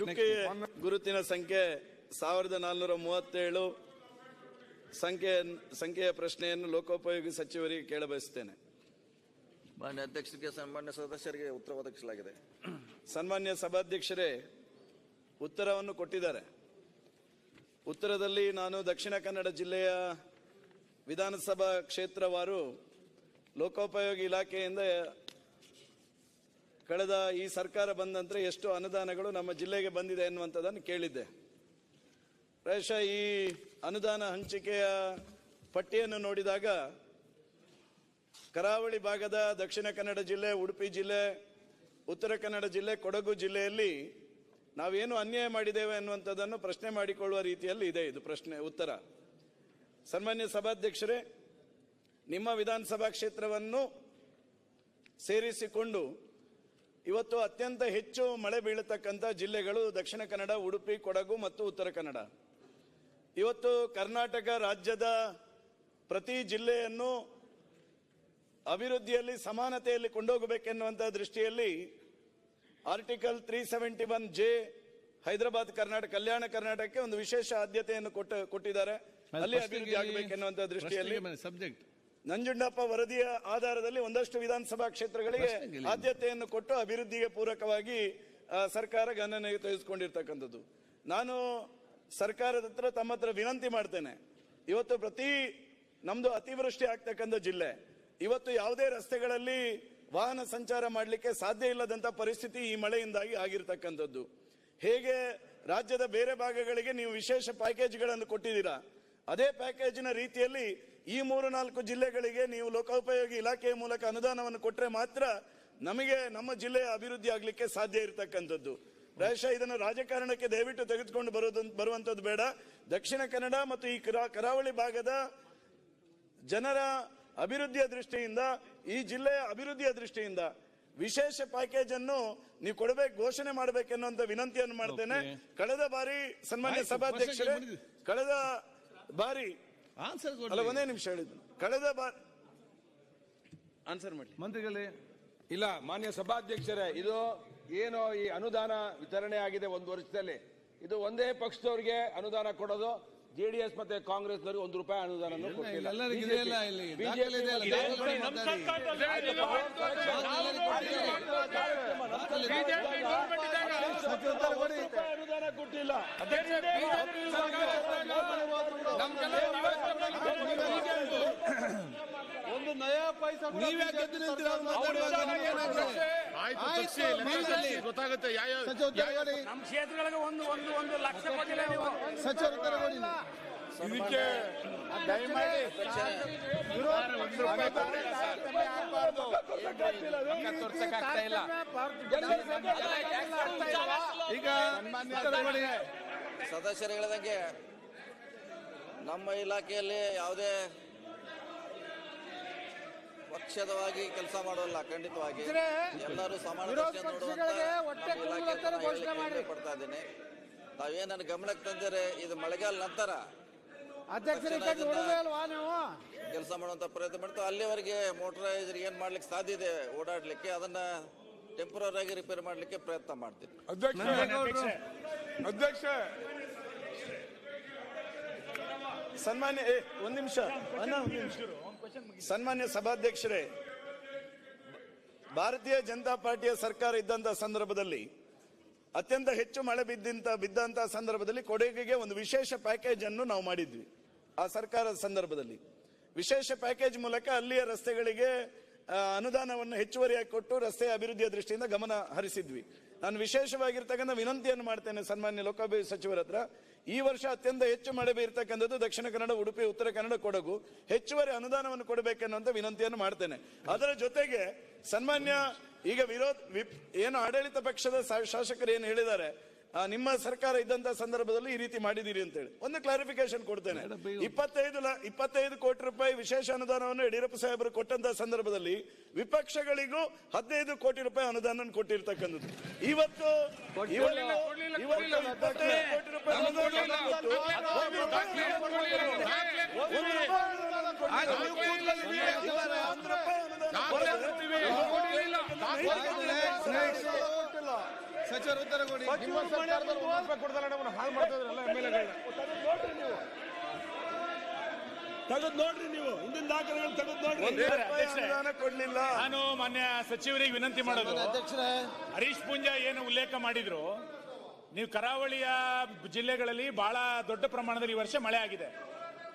ಚುಕ್ಕೆ ಗುರುತಿನ ಸಂಖ್ಯೆ ಸಾವಿರದ ನಾಲ್ನೂರ ಮೂವತ್ತೇಳು. ಸಂಖ್ಯೆ ಸಂಖ್ಯೆಯ ಪ್ರಶ್ನೆಯನ್ನು ಲೋಕೋಪಯೋಗಿ ಸಚಿವರಿಗೆ ಕೇಳಬಯಸುತ್ತೇನೆ. ಮಾನ್ಯ ಅಧ್ಯಕ್ಷರಿಗೆ ಸನ್ಮಾನ್ಯ ಸದಸ್ಯರಿಗೆ ಉತ್ತರ ಒದಗಿಸಲಾಗಿದೆ. ಸನ್ಮಾನ್ಯ ಸಭಾಧ್ಯಕ್ಷರೇ ಉತ್ತರವನ್ನು ಕೊಟ್ಟಿದ್ದಾರೆ. ಉತ್ತರದಲ್ಲಿ ನಾನು ದಕ್ಷಿಣ ಕನ್ನಡ ಜಿಲ್ಲೆಯ ವಿಧಾನಸಭಾ ಕ್ಷೇತ್ರವಾರು ಲೋಕೋಪಯೋಗಿ ಇಲಾಖೆಯಿಂದ ಕಳೆದ ಈ ಸರ್ಕಾರ ಬಂದ ಎಷ್ಟು ಅನುದಾನಗಳು ನಮ್ಮ ಜಿಲ್ಲೆಗೆ ಬಂದಿದೆ ಎನ್ನುವಂಥದ್ದನ್ನು ಕೇಳಿದ್ದೆ. ಪ್ರಾಯಶಃ ಈ ಅನುದಾನ ಹಂಚಿಕೆಯ ಪಟ್ಟಿಯನ್ನು ನೋಡಿದಾಗ ಕರಾವಳಿ ಭಾಗದ ದಕ್ಷಿಣ ಕನ್ನಡ ಜಿಲ್ಲೆ, ಉಡುಪಿ ಜಿಲ್ಲೆ, ಉತ್ತರ ಕನ್ನಡ ಜಿಲ್ಲೆ, ಕೊಡಗು ಜಿಲ್ಲೆಯಲ್ಲಿ ನಾವೇನು ಅನ್ಯಾಯ ಮಾಡಿದ್ದೇವೆ ಅನ್ನುವಂಥದ್ದನ್ನು ಪ್ರಶ್ನೆ ಮಾಡಿಕೊಳ್ಳುವ ರೀತಿಯಲ್ಲಿ ಇದೆ ಇದು ಪ್ರಶ್ನೆ, ಉತ್ತರ. ಸನ್ಮಾನ್ಯ ಸಭಾಧ್ಯಕ್ಷರೇ, ನಿಮ್ಮ ವಿಧಾನಸಭಾ ಕ್ಷೇತ್ರವನ್ನು ಸೇರಿಸಿಕೊಂಡು ಇವತ್ತು ಅತ್ಯಂತ ಹೆಚ್ಚು ಮಳೆ ಬೀಳತಕ್ಕಂಥ ಜಿಲ್ಲೆಗಳು ದಕ್ಷಿಣ ಕನ್ನಡ ಉಡುಪಿ ಕೊಡಗು ಮತ್ತು ಉತ್ತರ ಕನ್ನಡ. ಇವತ್ತು ಕರ್ನಾಟಕ ರಾಜ್ಯದ ಪ್ರತಿ ಜಿಲ್ಲೆಯನ್ನು ಅಭಿವೃದ್ಧಿಯಲ್ಲಿ ಸಮಾನತೆಯಲ್ಲಿ ಕೊಂಡೋಗಬೇಕೆನ್ನುವಂಥ ದೃಷ್ಟಿಯಲ್ಲಿ article three seventy one J Hyderabad Karnataka Kalyana ಕರ್ನಾಟಕಕ್ಕೆ ಒಂದು ವಿಶೇಷ ಆದ್ಯತೆಯನ್ನು ಕೊಟ್ಟು ಕೊಟ್ಟಿದ್ದಾರೆ. ಅಲ್ಲಿ ಅಭಿವೃದ್ಧಿ ಆಗಬೇಕೆನ್ನುವಂಥ ದೃಷ್ಟಿಯಲ್ಲಿ ಸಬ್ಜೆಕ್ಟ್ ನಂಜುಂಡಪ್ಪ ವರದಿಯ ಆಧಾರದಲ್ಲಿ ಒಂದಷ್ಟು ವಿಧಾನಸಭಾ ಕ್ಷೇತ್ರಗಳಿಗೆ. ಆದ್ಯತೆಯನ್ನು ಕೊಟ್ಟು ಅಭಿವೃದ್ಧಿಗೆ ಪೂರಕವಾಗಿ ಸರ್ಕಾರ ಗಣನೆಗೆ ತೆಗೆದುಕೊಂಡಿರ್ತಕ್ಕಂಥದ್ದು. ನಾನು ಸರ್ಕಾರದ ಹತ್ರ ತಮ್ಮ ಹತ್ರ ವಿನಂತಿ ಮಾಡ್ತೇನೆ. ಇವತ್ತು ಪ್ರತಿ ನಮ್ದು ಅತಿವೃಷ್ಟಿ ಆಗ್ತಕ್ಕಂಥ ಜಿಲ್ಲೆ ಇವತ್ತು ಯಾವುದೇ ರಸ್ತೆಗಳಲ್ಲಿ ವಾಹನ ಸಂಚಾರ ಮಾಡಲಿಕ್ಕೆ ಸಾಧ್ಯ ಇಲ್ಲದಂತ ಪರಿಸ್ಥಿತಿ ಈ ಮಳೆಯಿಂದಾಗಿ ಆಗಿರ್ತಕ್ಕಂಥದ್ದು. ಹೇಗೆ ರಾಜ್ಯದ ಬೇರೆ ಭಾಗಗಳಿಗೆ ನೀವು ವಿಶೇಷ ಪ್ಯಾಕೇಜ್ಗಳನ್ನು ಕೊಟ್ಟಿದ್ದೀರಾ? ಅದೇ ಪ್ಯಾಕೇಜಿನ ರೀತಿಯಲ್ಲಿ ಈ ಮೂರು ನಾಲ್ಕು ಜಿಲ್ಲೆಗಳಿಗೆ ನೀವು ಲೋಕೋಪಯೋಗಿ ಇಲಾಖೆಯ ಮೂಲಕ ಅನುದಾನವನ್ನು ಕೊಟ್ಟರೆ ಮಾತ್ರ ನಮಗೆ ನಮ್ಮ ಜಿಲ್ಲೆಯ ಅಭಿವೃದ್ಧಿ ಆಗಲಿಕ್ಕೆ ಸಾಧ್ಯ ಇರತಕ್ಕಂಥದ್ದು. ಪ್ರಾಯಶಃ ಇದನ್ನು ರಾಜಕಾರಣಕ್ಕೆ ದಯವಿಟ್ಟು ತೆಗೆದುಕೊಂಡು ಬರೋದು ಬರುವಂತದ್ದು ಬೇಡ. ದಕ್ಷಿಣ ಕನ್ನಡ ಮತ್ತು ಈ ಕರಾ- ಕರಾವಳಿ ಭಾಗದ ಜನರ ಅಭಿವೃದ್ಧಿಯ ದೃಷ್ಟಿಯಿಂದ ಈ ಜಿಲ್ಲೆಯ ಅಭಿವೃದ್ಧಿಯ ದೃಷ್ಟಿಯಿಂದ ವಿಶೇಷ ಪ್ಯಾಕೇಜ್ ಅನ್ನು ನೀವು ಕೊಡಬೇಕು ಘೋಷಣೆ ಮಾಡಬೇಕೆನ್ನುವಂತ ವಿನಂತಿಯನ್ನು ಮಾಡ್ತೇನೆ. ಕಳೆದ ಬಾರಿ ಸನ್ಮಾನ್ಯ ಸಭಾಧ್ಯಕ್ಷರೇ ಕಳೆದ ಬಾರಿ ಆನ್ಸರ್ ಅಲ್ಲ ಒಂದೇ ನಿಮಿಷ ಹೇಳಿದ್ರು ಕಳೆದ ಬಾರ್ ಆನ್ಸರ್ ಮಾಡಿ ಮಂತ್ರಿಗಳೇ ಇಲ್ಲ ಮಾನ್ಯ ಸಭಾಧ್ಯಕ್ಷರೇ ಇದು ಏನು ಈ ಅನುದಾನ ವಿತರಣೆ ಆಗಿದೆ ಒಂದು ವರ್ಷದಲ್ಲಿ. ಇದು ಒಂದೇ ಪಕ್ಷದವರಿಗೆ ಅನುದಾನ ಕೊಡೋದು ಜೆಡಿಎಸ್ ಮತ್ತೆ ಕಾಂಗ್ರೆಸ್ನವರಿಗೆ ಒಂದು ರೂಪಾಯಿ ಅನುದಾನ ಇಲ್ಲ, ಎಲ್ಲರಿಗೂ ಇದೆ ಇಲ್ಲ, ಇಲ್ಲಿ ದಾಖಲೆ ಇದೆ ಅಲ್ಲ, ದಾಖಲೆ ಮಾತಾಡಿ. ಅನುದಾನ ಕೊಟ್ಟಿಲ್ಲ ಒಂದು ನಯಾ ಪೈಸಾ ನೀವೇ ನೀವ್ಯಾಕೆ ಎದ್ದು ನಿಂತಿರೋ ಗೊತ್ತಾಗುತ್ತೆ. ಯಾವ ನಮ್ಮ ಕ್ಷೇತ್ರಗಳಿಗೆ ಒಂದು ಒಂದು ಒಂದು ಲಕ್ಷ ಕೊಟ್ಟಿಲ್ಲ ನೀವು. ಉತ್ತರ. ಇದಕ್ಕೆ ದಯಮಾಡಿ. ಈಗ. ಸದಸ್ಯರು ಹೇಳಿದಂಗೆ ನಮ್ಮ ಇಲಾಖೆಯಲ್ಲಿ ಯಾವುದೇ ಪಕ್ಷದವಾಗಿ ಕೆಲಸ ಮಾಡೋಲ್ಲ ಖಂಡಿತವಾಗಿ. ಎಲ್ಲರೂ ಸಮಾನ. ಪಡ್ತಾ ಇದ್ದೀನಿ. ತಾವೇ ನನ್ನ ಗಮನಕ್ಕೆ ತಂದರೆ ಇದು ಮಳೆಗಾಲ ನಂತರ ಕೆಲಸ ಮಾಡುವಂತ ಪ್ರಯತ್ನ ಮಾಡ್ತೀವಿ. ಅಲ್ಲಿವರೆಗೆ ಮೋಟರೈಸರ್ ಏನ್ ಮಾಡ್ಲಿಕ್ಕೆ ಸಾಧ್ಯ ಇದೆ ಓಡಾಡ್ಲಿಕ್ಕೆ ಅದನ್ನ ಟೆಂಪರರಿ ಆಗಿ ರಿಪೇರ್ ಮಾಡ್ಲಿಕ್ಕೆ ಪ್ರಯತ್ನ ಮಾಡ್ತೀನಿ. ಅಧ್ಯಕ್ಷ. ಸನ್ಮಾನ್ಯ ಏ, ಒಂದ್ ನಿಮಿಷ. ಅಣ್ಣ, ಒಂದ್ ನಿಮಿಷ. ಸನ್ಮಾನ್ಯ ಸಭಾಧ್ಯಕ್ಷರೇ, ಭಾರತೀಯ ಜನತಾ ಪಾರ್ಟಿಯ ಸರ್ಕಾರ ಇದ್ದಂತ ಸಂದರ್ಭದಲ್ಲಿ, ಅತ್ಯಂತ ಹೆಚ್ಚು ಮಳೆ ಬಿದ್ದಂತ ಬಿದ್ದಂತ ಸಂದರ್ಭದಲ್ಲಿ ಕೊಡಗಿಗೆ ಒಂದು ವಿಶೇಷ ಪ್ಯಾಕೇಜ್ ಅನ್ನು ನಾವು ಮಾಡಿದ್ವಿ. ಆ ಸರ್ಕಾರದ ಸಂದರ್ಭದಲ್ಲಿ. ವಿಶೇಷ ಪ್ಯಾಕೇಜ್ ಮೂಲಕ ಅಲ್ಲಿಯ ರಸ್ತೆಗಳಿಗೆ ಅನುದಾನವನ್ನು ಹೆಚ್ಚುವರಿಯಾಗಿ ಕೊಟ್ಟು ರಸ್ತೆಯ ಅಭಿವೃದ್ಧಿಯ ದೃಷ್ಟಿಯಿಂದ ಗಮನ ಹರಿಸಿದ್ವಿ. ನಾನು ವಿಶೇಷವಾಗಿರ್ತಕ್ಕಂಥ ವಿನಂತಿಯನ್ನು ಮಾಡ್ತೇನೆ ಸನ್ಮಾನ್ಯ ಲೋಕಾಭಿವೃದ್ಧಿ ಸಚಿವರ ಹತ್ರ. ಈ ವರ್ಷ ಅತ್ಯಂತ ಹೆಚ್ಚು ಮಳೆ ಬೀರ್ತಕ್ಕಂಥದ್ದು ದಕ್ಷಿಣ ಕನ್ನಡ, ಉಡುಪಿ, ಉತ್ತರ ಕನ್ನಡ, ಕೊಡಗು. ಹೆಚ್ಚುವರಿ ಅನುದಾನವನ್ನು ಕೊಡಬೇಕೆನ್ನುವಂಥ ವಿನಂತಿಯನ್ನು ಮಾಡ್ತೇನೆ. ಅದರ ಜೊತೆಗೆ ಸನ್ಮಾನ್ಯ ಈಗ ವಿರೋಧ ಏನು ಆಡಳಿತ ಪಕ್ಷದ ಶಾಸಕರು ಏನು ಹೇಳಿದ್ದಾರೆ ನಿಮ್ಮ ಸರ್ಕಾರ ಇದ್ದಂತ ಸಂದರ್ಭದಲ್ಲಿ ಈ ರೀತಿ ಮಾಡಿದೀರಿ ಅಂತ ಹೇಳಿ. ಒಂದು ಕ್ಲಾರಿಫಿಕೇಶನ್ ಕೊಡ್ತೇನೆ. ಇಪ್ಪತ್ತೈದು ಲ- ಇಪ್ಪತ್ತೈದು ಕೋಟಿ ರೂಪಾಯಿ ವಿಶೇಷ ಅನುದಾನವನ್ನು ಯಡಿಯೂರಪ್ಪ ಸಾಹೇಬರು ಕೊಟ್ಟಂತ ಸಂದರ್ಭದಲ್ಲಿ ವಿಪಕ್ಷಗಳಿಗೂ ಹದಿನೈದು ಕೋಟಿ ರೂಪಾಯಿ ಅನುದಾನ ಕೊಟ್ಟಿರ್ತಕ್ಕಂಥದ್ದು. ಇವತ್ತು ಕೋಟಿ ರೂಪಾಯಿ ಸಚಿವರು ಉತ್ತರ ಕೊಡಿ ನಿಮ್ಮ ಸರ್ಕಾರದಲ್ಲಿ ಒಂದು ರೂಪಾಯಿ ಕೊಡ್ದಲ್ಲ ನಮ್ಮನ್ನ ಹಾಳು ಮಾಡ್ತಾ ಇದ್ರಲ್ಲ ಎಮ್ಮೆಲ್ಎಗಳನ್ನ ತೆಗೆದು ನೋಡ್ರಿ ನೀವು. ಹಿಂದಿನ ದಾಖಲೆಗಳು ತೆಗೆದು ನೋಡ್ರಿ. ಒಂದು ಅನುದಾನ ಕೊಡ್ಲಿಲ್ಲ. ನಾನು ಮಾನ್ಯ ಸಚಿವರಿಗೆ ವಿನಂತಿ ಮಾಡೋದು. ಅಧ್ಯಕ್ಷರೇ. ಹರೀಶ್ ಪೂಂಜಾ ಏನು ಉಲ್ಲೇಖ ಮಾಡಿದ್ರು? ನೀವು ಕರಾವಳಿಯ ಜಿಲ್ಲೆಗಳಲ್ಲಿ ಬಹಳ ದೊಡ್ಡ ಪ್ರಮಾಣದಲ್ಲಿ ಈ ವರ್ಷ ಮಳೆ ಆಗಿದೆ.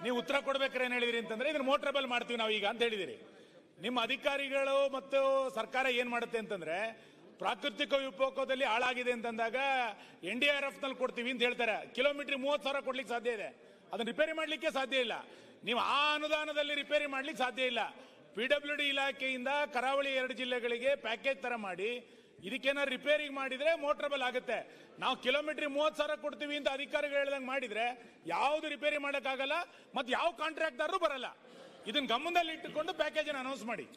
ನೀವು ಉತ್ತರ ಕೊಡ್ಬೇಕಾರೆ ಏನ್ ಹೇಳಿದಿರಿ ಅಂತಂದ್ರೆ ಇದನ್ನ ಮೋಟ್ರಬಲ್ ಮಾಡ್ತೀವಿ ನಾವು ಈಗ ಅಂತ ಹೇಳಿದಿರಿ. ನಿಮ್ಮ ಅಧಿಕಾರಿಗಳು ಮತ್ತು ಸರ್ಕಾರ ಏನ್ ಮಾಡುತ್ತೆ ಅಂತಂದ್ರೆ ಪ್ರಾಕೃತಿಕ ವಿಕೋಪದಲ್ಲಿ ಹಾಳಾಗಿದೆ ಅಂತಂದಾಗ ಎನ್ ಡಿ ಆರ್ ಎಫ್ನಲ್ಲಿ ಕೊಡ್ತೀವಿ ಅಂತ ಹೇಳ್ತಾರೆ. ಕಿಲೋಮೀಟರ್ ಮೂವತ್ತು ಸಾವಿರ ಕೊಡ್ಲಿಕ್ಕೆ ಸಾಧ್ಯ ಇದೆ. ಅದನ್ನ ರಿಪೇರಿ ಮಾಡ್ಲಿಕ್ಕೆ ಸಾಧ್ಯ ಇಲ್ಲ. ನೀವು ಆ ಅನುದಾನದಲ್ಲಿ ರಿಪೇರಿ ಮಾಡ್ಲಿಕ್ಕೆ ಸಾಧ್ಯ ಇಲ್ಲ. ಪಿ ಡಬ್ಲ್ಯೂ ಡಿ ಇಲಾಖೆಯಿಂದ ಕರಾವಳಿ ಎರಡು ಜಿಲ್ಲೆಗಳಿಗೆ ಪ್ಯಾಕೇಜ್ ತರ ಮಾಡಿ, ಇದಕ್ಕೇನಾದ್ರು ರಿಪೇರಿಗೆ ಮಾಡಿದ್ರೆ ಮೋಟ್ರಬಲ್ ಆಗುತ್ತೆ. ನಾವು ಕಿಲೋಮೀಟರ್ ಮೂವತ್ ಸಾವಿರ ಕೊಡ್ತೀವಿ ಅಂತ ಅಧಿಕಾರಿಗಳು ಹೇಳ್ದಂಗೆ ಮಾಡಿದ್ರೆ ಯಾವ್ದು ರಿಪೇರಿ ಮಾಡೋಕ್ಕಾಗಲ್ಲ ಮತ್ತೆ ಯಾವ ಕಾಂಟ್ರಾಕ್ಟರ್ ಬರಲ್ಲ. ಇದನ್ನ ಗಮನದಲ್ಲಿ ಇಟ್ಟುಕೊಂಡು ಪ್ಯಾಕೇಜ್ ಅನೌನ್ಸ್ ಮಾಡಿ.